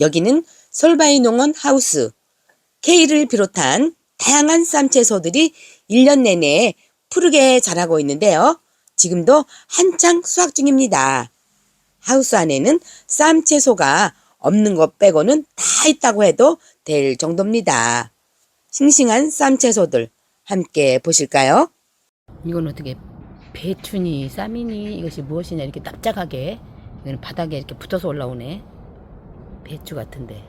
여기는 솔바이 농원 하우스. 케일을 비롯한 다양한 쌈채소들이 1년 내내 푸르게 자라고 있는데요. 지금도 한창 수확 중입니다. 하우스 안에는 쌈채소가 없는 것 빼고는 다 있다고 해도 될 정도입니다. 싱싱한 쌈채소들 함께 보실까요? 이건 어떻게 배추니 쌈이니 이것이 무엇이냐 이렇게 납작하게 이거는 바닥에 이렇게 붙어서 올라오네 배추 같은데.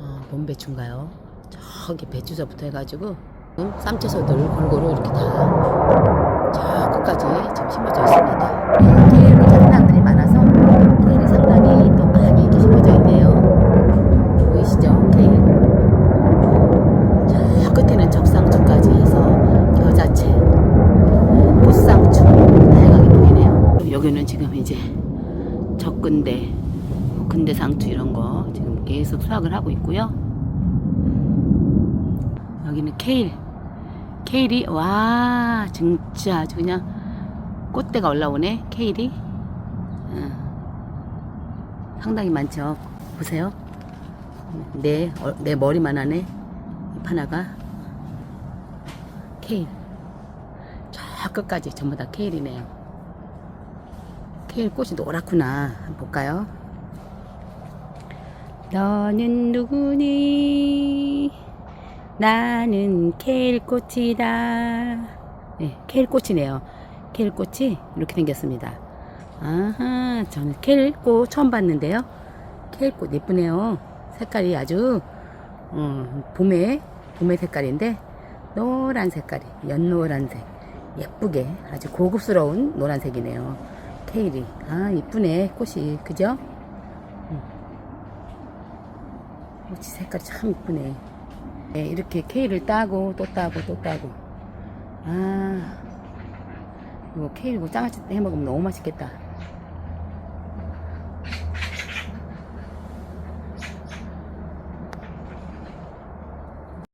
아, 뭔 배추인가요? 저기 배추서부터 해가지고 음, 쌈채소들 골고루 이렇게 다 저 끝까지 지금 심어져 있습니다. 케일이 상당들이 많아서 케일이 상당히 또 많이 이렇게 심어져 있네요. 보이시죠? 케일. 저 끝에는 적상추까지 해서 겨자채 꽃상추 다양하게 보이네요. 여기는 지금 이제 적근대, 근대상추 이런 거 지금 계속 수확을 하고 있고요. 여기는 케일, 케일이 와 진짜 아주 그냥 꽃대가 올라오네 케일이 어, 상당히 많죠. 보세요. 내, 어, 내 머리만 하네. 잎 하나가 케일. 저 끝까지 전부 다 케일이네요. 케일 꽃이 노랗구나. 한번 볼까요? 너는 누구니? 나는 케일 꽃이다. 네, 케일 꽃이네요. 케일 꽃이 이렇게 생겼습니다. 아하, 저는 케일 꽃 처음 봤는데요. 케일 꽃 예쁘네요. 색깔이 아주 어, 봄의 봄의 색깔인데 노란 색깔이 연노란색 예쁘게 아주 고급스러운 노란색이네요 케일이 아 이쁘네 꽃이 그죠 음. 꽃이 색깔이 참 이쁘네. 네, 이렇게 케일을 따고 또 따고 또 따고. 아 이거 케일 고 장아찌 해 먹으면 너무 맛있겠다